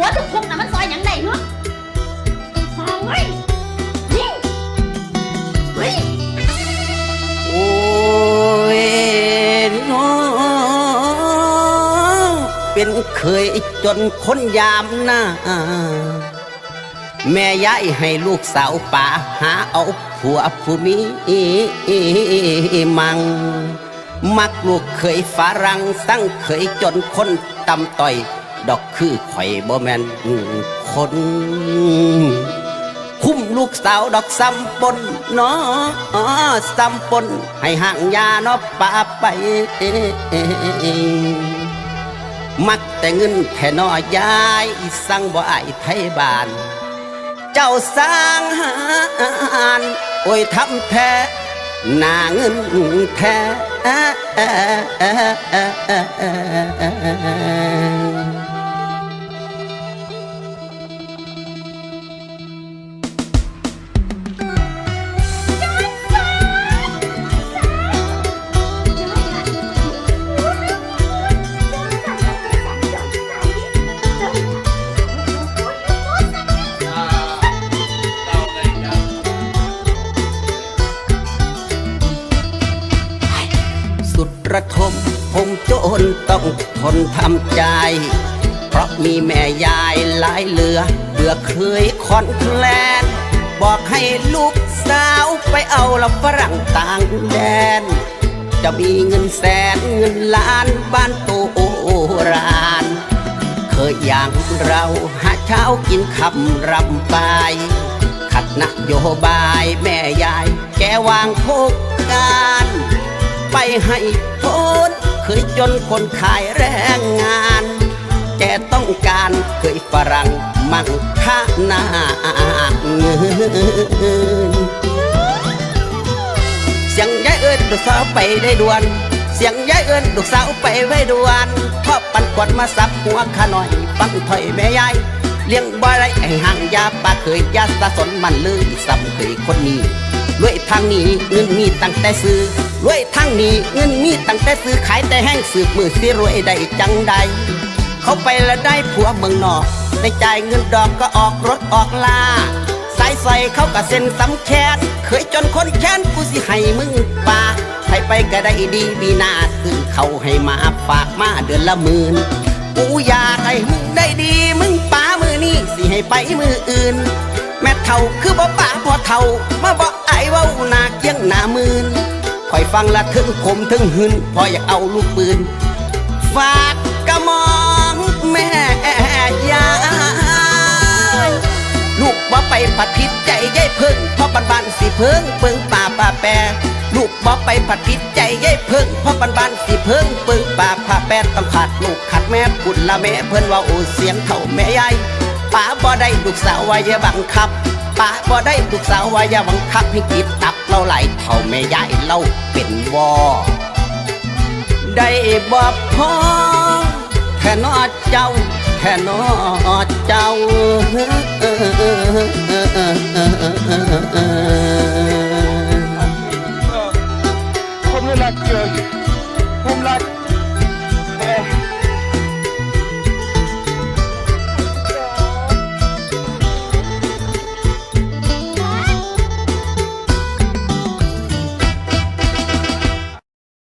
หัวทุกๆน่ะมันซอยหยังได้เนาะห้องเว้ยนี่เฮ้ยโอ้ยน้อเป็นเคยจนคนยามหน้า แม่ยายให้ลูกสาวป่าหาเอาผัวผู้มีมัง มักลูกเคยฝรั่งสั่งเคยจนคนตำต่อย ดอกคือข่อยบ่แมนคน คุ้มลูกสาวดอกซ้ำปนเนาะซ้ำปนให้ห่างยาเนาะป่าไป มักแต่เงินแท่นอยายสั่งบ่อายไทยบ้าน เจ้าสร้างหารโอ้ยทำแท้หน้าเงินแท้ ระทมคงโจรต้องทนทำใจ เพราะมีแม่ยายหลายเหลือ เบื่อเคยคอนแคลน บอกให้ลูกสาวไปเอาละฝรั่งต่างแดน จะมีเงินแสนเงินล้านบ้านโตโอรานเคยอย่างเราหาเช้ากินคำรำไปขัดนโยบายแม่ยาย แกวางโคกการ ให้พ้นเคยจนคนขายแรงงานแกต้องการเคยฝรั่งมั่งค่าหน้าเงินเสียงยายเอิญลูกสาวไปได้ด่วน เสียงยายเอิญลูกสาวไปไว้ด่วนพอปันกวดมาสับหัวขาหน่อยฟังถอยแม่ยายเลี้ยงบ่ไรไอ้ห่างยาปาเคยยาสะสนมันเลยซำเคยคนนี้รวยทางนี้เงินมีตั้งแต่ซื้อ รวยทางนี้เงินมีตั้งแต่ซื้อขายแต่แห้งสืบมือสิรวยได้จังใด เขาไปแล้วได้ผัวเมืองนอกได้จ่ายเงินดอกก็ออกรถออกลาสายใส่เขาก็เซ็นสำแคนเคยจนคนแค้นกูสิให้มึงปาให้ไปก็ได้ดีมีหน้าซึ่งเขาให้มาฝากมาเดือนละหมื่นกูอยากให้มึงได้ดีมึงป่ามือนี้สิให้ไปมืออื่น แม่เท่าคือบ่ป่าพอเท่ามาบอกไอ้ายเว้าหนาเกี้ยงหน้ามื่น คอยฟังละถึงขมถึงหึนพออยากเอาลูกปืน ฝากกระมองแม่ยายลูกบ่ไปผัดผิดใจยายเพิ่งพราะบันบันสิเพิ่งเปิงป่าป่าแปรลูกบ่ไปผัดผิดใจยายเพิ่งพราะบันบันสิเพิ่งเปิงป่าป่าแปรต้องขาดลูกขัดแม่ปุ่นละแม่เพิ่นว่าโอ้เสียงเท่าแม่ยายป้าบ่ได้ลูกสาววายบังคับ ป้าบ่ได้ลูกสาวว่าอย่าบังคับให้กิดตับเราไหลเท่าแม่ยายเราเป็นวอได้บ่พอแค่นอเจ้า แค่นอเจ้าผมรักเกินผมรัก